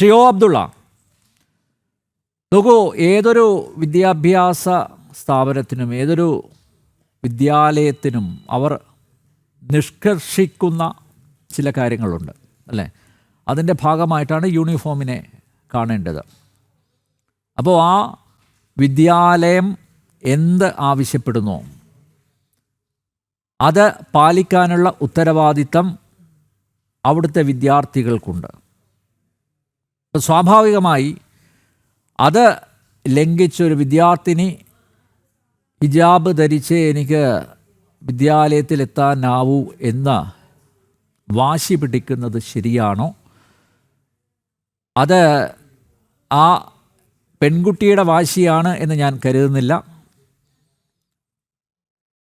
ഷിയോ അബ്ദുള്ള നോക്കൂ ഏതൊരു വിദ്യാഭ്യാസ സ്ഥാപനത്തിനും ഏതൊരു വിദ്യാലയത്തിനും അവർ നിഷ്കർഷിക്കുന്ന ചില കാര്യങ്ങളുണ്ട് അല്ലേ? അതിന്റെ ഭാഗമായിട്ടാണ് യൂണിഫോമിനെ കാണേണ്ടത്. അപ്പോൾ ആ വിദ്യാലയം എന്ത് ആവശ്യപ്പെടുന്നു? അത് പാലിക്കാനുള്ള ഉത്തരവാദിത്തം അവിടുത്തെ വിദ്യാർത്ഥികൾക്കുണ്ട്. സ്വാഭാവികമായി അത് ലംഘിച്ചൊരു വിദ്യാർത്ഥിനി ഹിജാബ് ധരിച്ച് എനിക്ക് വിദ്യാലയത്തിലെത്താനാവൂ എന്ന് വാശി പിടിക്കുന്നത് ശരിയാണോ? അത് ആ പെൺകുട്ടിയുടെ വാശിയാണ് എന്ന് ഞാൻ കരുതുന്നില്ല.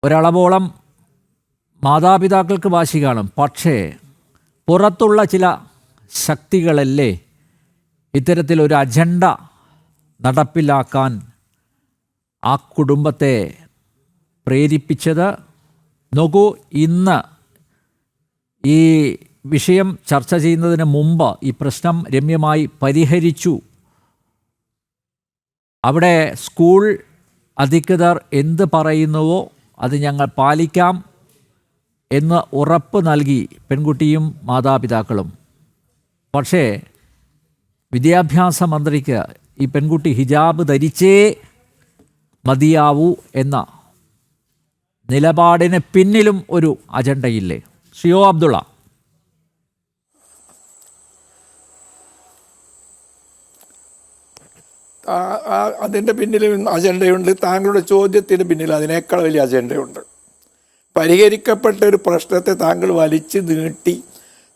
ഒരളവോളം മാതാപിതാക്കൾക്ക് വാശി കാണും. പക്ഷേ പുറത്തുള്ള ചില ശക്തികളല്ലേ ഇത്തരത്തിലൊരു അജണ്ട നടപ്പിലാക്കാൻ ആ കുടുംബത്തെ പ്രേരിപ്പിച്ചത്. നോക്കൂ ഇന്ന് ഈ വിഷയം ചർച്ച ചെയ്യുന്നതിന് മുമ്പ് ഈ പ്രശ്നം രമ്യമായി പരിഹരിച്ചു. അവിടെ സ്കൂൾ അധികൃതർ എന്ത് പറയുന്നുവോ അത് ഞങ്ങൾ പാലിക്കാം എന്ന് ഉറപ്പ് നൽകി പെൺകുട്ടിയും മാതാപിതാക്കളും. പക്ഷേ വിദ്യാഭ്യാസ മന്ത്രിക്ക് ഈ പെൺകുട്ടി ഹിജാബ് ധരിച്ചേ മതിയാവൂ എന്ന നിലപാടിന് പിന്നിലും ഒരു അജണ്ടയില്ലേ? ഷിയോ അബ്ദുള്ള. അതിന്റെ പിന്നിൽ അജണ്ടയുണ്ട്. താങ്കളുടെ ചോദ്യത്തിന് പിന്നിൽ അതിനേക്കാൾ വലിയ അജണ്ടയുണ്ട്. പരിഹരിക്കപ്പെട്ട ഒരു പ്രശ്നത്തെ താങ്കൾ വലിച്ചു നീട്ടി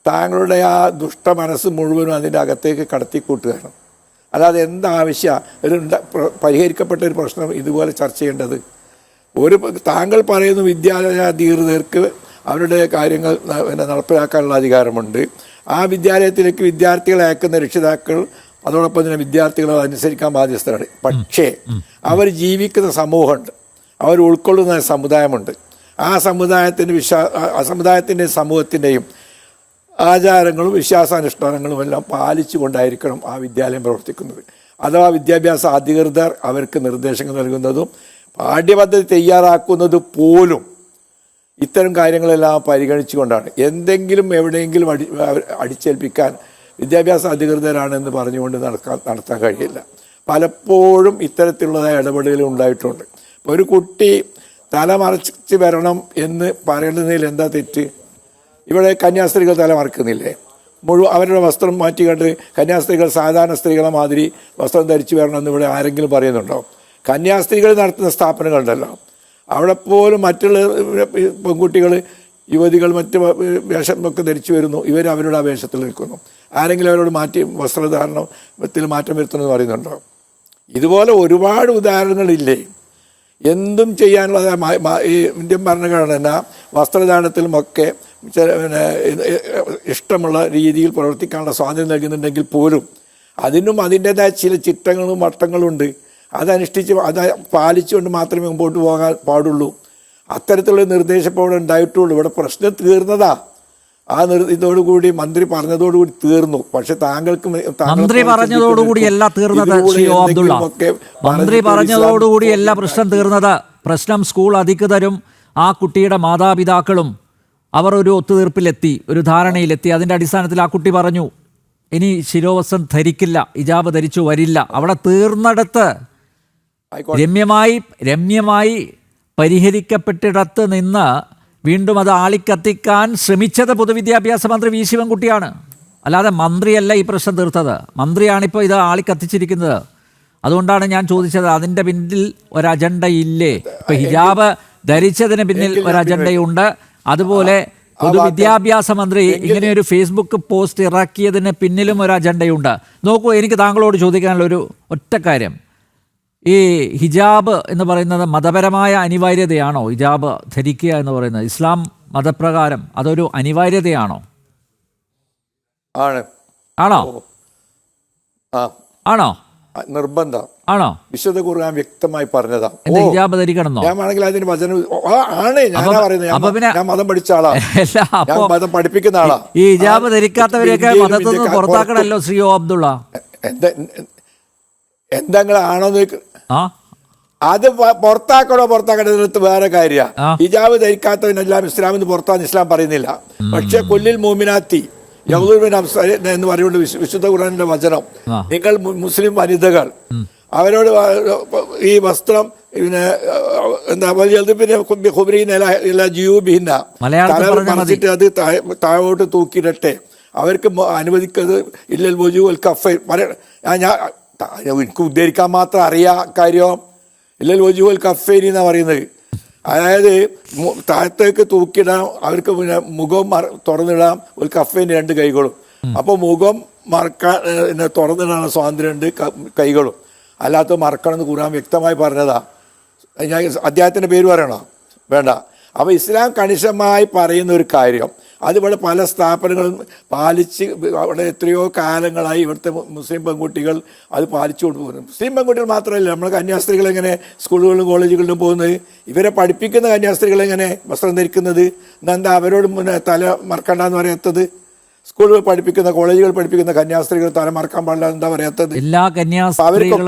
താങ്കളുടെ ആ ദുഷ്ട മനസ്സ് മുഴുവനും അതിന്റെ അകത്തേക്ക് കടത്തിക്കൂട്ടുകയാണ്. അല്ലാതെ എന്താവശ്യ? ഒരു പരിഹരിക്കപ്പെട്ട ഒരു പ്രശ്നം ഇതുപോലെ ചർച്ച ചെയ്യേണ്ടത്. ഒരു താങ്കൾ പറയുന്ന വിദ്യാലയ അധികൃതർക്ക് അവരുടെ കാര്യങ്ങൾ പിന്നെ നടപ്പിലാക്കാനുള്ള അധികാരമുണ്ട്. ആ വിദ്യാലയത്തിലേക്ക് വിദ്യാർത്ഥികളെ അയക്കുന്ന രക്ഷിതാക്കൾ അതോടൊപ്പം തന്നെ വിദ്യാർത്ഥികൾ അനുസരിക്കാൻ ബാധ്യസ്ഥരാണ്. പക്ഷേ അവർ ജീവിക്കുന്ന സമൂഹമുണ്ട്. അവർ ഉൾക്കൊള്ളുന്ന സമുദായമുണ്ട്. ആ സമുദായത്തിന്റെ വിശ്വാ ആ സമുദായത്തിന്റെയും സമൂഹത്തിന്റെയും ആചാരങ്ങളും വിശ്വാസാനുഷ്ഠാനങ്ങളും എല്ലാം പാലിച്ചുകൊണ്ടായിരിക്കണം ആ വിദ്യാലയം പ്രവർത്തിക്കുന്നത്. അഥവാ വിദ്യാഭ്യാസ അധികൃതർ അവർക്ക് നിർദ്ദേശങ്ങൾ നൽകുന്നതും പാഠ്യപദ്ധതി തയ്യാറാക്കുന്നത് പോലും ഇത്തരം കാര്യങ്ങളെല്ലാം പരിഗണിച്ചുകൊണ്ടാണ്. എന്തെങ്കിലും എവിടെയെങ്കിലും അടി അടിച്ചേൽപ്പിക്കാൻ വിദ്യാഭ്യാസ അധികൃതരാണെന്ന് പറഞ്ഞുകൊണ്ട് നടക്കാൻ നടത്താൻ കഴിയില്ല. പലപ്പോഴും ഇത്തരത്തിലുള്ളതായ ഇടപെടലുകൾ ഉണ്ടായിട്ടുണ്ട്. ഒരു കുട്ടി തലമറച്ച് വരണം എന്ന് പറയുന്നതിൽ എന്താ തെറ്റ്? ഇവിടെ കന്യാസ്ത്രീകൾ തലമറക്കുന്നില്ലേ മുഴുവൻ അവരുടെ വസ്ത്രം മാറ്റി കണ്ട് കന്യാസ്ത്രീകൾ സാധാരണ സ്ത്രീകളെ മാതിരി വസ്ത്രം ധരിച്ചു വരണമെന്ന് ഇവിടെ ആരെങ്കിലും പറയുന്നുണ്ടോ? കന്യാസ്ത്രീകൾ നടത്തുന്ന സ്ഥാപനങ്ങളുണ്ടല്ലോ. അവിടെ പോലും മറ്റുള്ള പെൺകുട്ടികൾ യുവതികൾ മറ്റ് വേഷമൊക്കെ ധരിച്ചു വരുന്നു. ഇവർ അവരുടെ ആ വേഷത്തിൽ നിൽക്കുന്നു. ആരെങ്കിലും അവരോട് മാറ്റി വസ്ത്രധാരണത്തിൽ മാറ്റം വരുത്തണമെന്ന് പറയുന്നുണ്ടോ? ഇതുപോലെ ഒരുപാട് ഉദാഹരണങ്ങളില്ലേ. എന്തും ചെയ്യാനുള്ള ഈ ഇന്ത്യൻ ഭരണഘടന വസ്ത്രദാനത്തിലുമൊക്കെ ചില പിന്നെ ഇഷ്ടമുള്ള രീതിയിൽ പ്രവർത്തിക്കാനുള്ള സ്വാതന്ത്ര്യം നൽകുന്നുണ്ടെങ്കിൽ പോലും അതിനും അതിന്റേതായ ചില ചിട്ടങ്ങളും വട്ടങ്ങളും ഉണ്ട് അതനുഷ്ഠിച്ച് അത് പാലിച്ചുകൊണ്ട് മാത്രമേ മുമ്പോട്ട് പോകാൻ പാടുള്ളൂ. അത്തരത്തിലുള്ള നിർദ്ദേശം ഇപ്പോൾ ഇവിടെ ഉണ്ടായിട്ടുള്ളൂ. ഇവിടെ പ്രശ്നം തീർന്നതാ. ആ ഇതോടുകൂടി മന്ത്രി പറഞ്ഞതോടുകൂടി തീർന്നു. പക്ഷെ താങ്കൾക്ക് മന്ത്രി പറഞ്ഞതോടുകൂടി അല്ല തീർന്നത് മന്ത്രി പറഞ്ഞതോടുകൂടി അല്ല പ്രശ്നം തീർന്നത് പ്രശ്നം സ്കൂൾ അധികൃതരും ആ കുട്ടിയുടെ മാതാപിതാക്കളും അവർ ഒരു ഒത്തുതീർപ്പിലെത്തി ഒരു ധാരണയിലെത്തി. അതിന്റെ അടിസ്ഥാനത്തിൽ ആ കുട്ടി പറഞ്ഞു ഇനി ശിരോവസ്ത്രം ധരിക്കില്ല ഇജാബ് ധരിച്ചു വരില്ല. അവിടെ തീർന്നിടത്ത് രമ്യമായി രമ്യമായി പരിഹരിക്കപ്പെട്ടിടത്ത് നിന്ന് വീണ്ടും അത് ആളിക്കത്തിക്കാൻ ശ്രമിച്ചത് പൊതുവിദ്യാഭ്യാസ മന്ത്രി വി. ശിവൻകുട്ടിയാണ്. അല്ലാതെ മന്ത്രിയല്ല ഈ പ്രശ്നം തീർത്തത്. മന്ത്രിയാണിപ്പോൾ ഇത് ആളിക്കത്തിച്ചിരിക്കുന്നത്. അതുകൊണ്ടാണ് ഞാൻ ചോദിച്ചത് അതിന്റെ പിന്നിൽ ഒരു അജണ്ട ഇല്ലേ ഇപ്പം ഹിജാബ് ധരിച്ചതിന് പിന്നിൽ ഒരു അജണ്ടയുണ്ട് അതുപോലെ പൊതുവിദ്യാഭ്യാസ മന്ത്രി ഇങ്ങനെ ഒരു ഫേസ്ബുക്ക് പോസ്റ്റ് ഇറക്കിയതിന് പിന്നിലും ഒരു അജണ്ടയുണ്ട്. നോക്കൂ എനിക്ക് താങ്കളോട് ചോദിക്കാനുള്ള ഒരു ഒറ്റ കാര്യം. ഈ ഹിജാബ് എന്ന് പറയുന്നത് മതപരമായ അനിവാര്യതയാണോ? ഹിജാബ് ധരിക്കുക എന്ന് പറയുന്നത്. ഇസ്ലാം മതപ്രകാരം അതൊരു അനിവാര്യതയാണോ? ആണ്. ആണോ? ആണോ? നിർബന്ധം. ആണോ? വിശുദ്ധ ഖുർആൻ വ്യക്തമായി പറഞ്ഞതാ. ഹിജാബ് ധരിക്കണമെന്നോ ഞാൻ ആണെങ്കിൽ അതിന് വചനം ആണ്. ഞാൻ പറയുന്നത്. ഞാൻ മതം പഠിച്ച ആളാ. ഞാൻ മതം പഠിപ്പിക്കുന്ന ആളാ. ഈ ഹിജാബ് ധരിക്കാത്തവരെയൊക്കെ പുറത്താക്കണല്ലോ മതത്തിൽ നിന്ന് പുറത്താക്കണമല്ലോ ശ്രീ അബ്ദുള്ള. എന്താ ചോദിക്ക- ആ? അത് പുറത്താക്കണോ പുറത്താക്കണോ പുറത്താക്കണത് വേറെ കാര്യമാണ് ഹിജാബ് ധരിക്കാത്തവനെല്ലാം ഇസ്ലാമിൽ നിന്ന് പുറത്താന്ന് ഇസ്ലാം പറയുന്നില്ല. പക്ഷെ കൊല്ലിൽ മോമിനാത്തി യഹൂദുബിൻ അംസാരി എന്ന് പറയുന്നത് വിശുദ്ധ ഖുറാനിന്റെ വചനം. നിങ്ങൾ മുസ്ലിം വനിതകൾ അവരോട് ഈ വസ്ത്രം പിന്നെ എന്താ പിന്നെ ഹുബ്രീൻ ജിയൂബിന്ന മലയാളത്തിൽ തല. മറിച്ചിട്ട് അത് താഴെ- താഴോട്ട് തൂക്കിയിടട്ടെ അവർക്ക് അനുവദിക്കത് ഇല്ലൽ ബോജു അൽ കഫ ഞാൻ എനിക്ക് ഉദ്ധരിക്കാൻ മാത്രം അറിയാം കാര്യം. ഇല്ലൽ ബോജു അൽ കഫേരി എന്നാ പറയുന്നത്. അതായത് താഴത്തേക്ക് തൂക്കിയിടാം അവർക്ക് പിന്നെ മുഖം മറ- തുറന്നിടാം ഒരു കഫേന് രണ്ട് കൈകളും. അപ്പോൾ മുഖം മറക്കാൻ പിന്നെ തുറന്നിടാനുള്ള സ്വാതന്ത്ര്യമുണ്ട് കൈകളും. അല്ലാത്ത മറക്കണം എന്ന് ഖുർആൻ വ്യക്തമായി പറഞ്ഞതാ. ഞാൻ അദ്ദേഹത്തിന്റെ പേര് പറയണോ? വേണ്ട. അപ്പോൾ ഇസ്ലാം കണിശമായി പറയുന്ന ഒരു കാര്യം അതിവിടെ പല സ്ഥാപനങ്ങളും പാലിച്ച് അവിടെ എത്രയോ കാലങ്ങളായി ഇവിടുത്തെ മുസ്ലിം പെൺകുട്ടികൾ അത് പാലിച്ചു കൊണ്ടുപോകുന്നു. മുസ്ലിം പെൺകുട്ടികൾ മാത്രമല്ല നമ്മൾ കന്യാസ്ത്രീകൾ എങ്ങനെ സ്കൂളുകളിലും കോളേജുകളിലും പോകുന്നത്? ഇവരെ പഠിപ്പിക്കുന്ന കന്യാസ്ത്രീകൾ എങ്ങനെ വസ്ത്രം ധരിക്കുന്നത്? എന്താ അവരോട് മുന്നേ തല മറക്കണ്ടെന്ന് പറയാത്തത്? സ്കൂളുകൾ പഠിപ്പിക്കുന്ന കോളേജുകൾ പഠിപ്പിക്കുന്ന കന്യാസ്ത്രീകൾ തല മറക്കാൻ പാടില്ല എന്താ പറയാത്തത് എല്ലാ കന്യാസ്ത്രീകളും.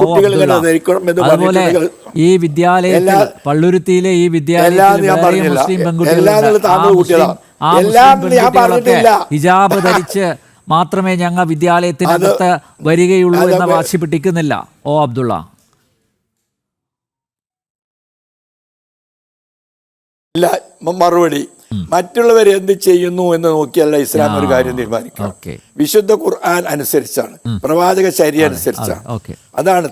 കുട്ടികൾ ഇങ്ങനെ ധരിക്കണം എന്ന് പറഞ്ഞിട്ടുണ്ടെങ്കിൽ ഈ വിദ്യാലയത്തിൽ പള്ളുരുത്തിയിലെ ഈ വിദ്യാലയത്തിൽ ഞാൻ പറഞ്ഞില്ല. എല്ലാം താങ്കൾ എല്ലാം ഞാൻ പറഞ്ഞിട്ടില്ല. ഹിജാബ് ധരിച്ച് മാത്രമേ ഞങ്ങൾ വിദ്യാലയത്തിനകത്ത് വരികയുള്ളൂ എന്ന വാശി പിടിക്കുന്നില്ല ഓ അബ്ദുള്ള ഇല്ല മറുപടി മറ്റുള്ളവർ എന്ത് ചെയ്യുന്നു എന്ന് നോക്കിയല്ല ഇസ്ലാം ഒരു കാര്യം തീരുമാനിക്കുക. വിശുദ്ധ ഖുർആൻ അനുസരിച്ചാണ്. പ്രവാചക ശരി അനുസരിച്ചാണ്. അതാണ്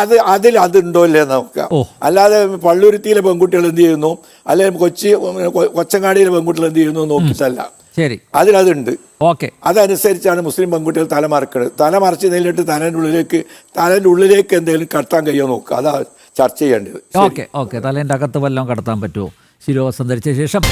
അത് അതിൽ അതുണ്ടോ ഇല്ലേ നോക്കുക. അല്ലാതെ പള്ളുരുത്തിയിലെ പെൺകുട്ടികൾ എന്ത് ചെയ്യുന്നു? അല്ലെങ്കിൽ കൊച്ചി കൊച്ചങ്ങാടിയിലെ പെൺകുട്ടികൾ എന്ത് ചെയ്യുന്നു നോക്കിയിട്ടല്ല. ശരി. അതിലതുണ്ട് ഓക്കെ. അതനുസരിച്ചാണ് മുസ്ലിം പെൺകുട്ടികൾ തലമറക്കുന്നത് തലമറച്ച് തല മറച്ച് നേരിട്ട് തലേന്റെ ഉള്ളിലേക്ക് തലേന്റെ ഉള്ളിലേക്ക് എന്തെങ്കിലും കടത്താൻ കഴിയുമോ നോക്കുക. അതാ ചർച്ച ചെയ്യേണ്ടത്. Okay okay. തലേന്റെ അകത്ത് വല്ലതും കടത്താൻ പറ്റുമോ? ശിരോ ധരിച്ച ശേഷം.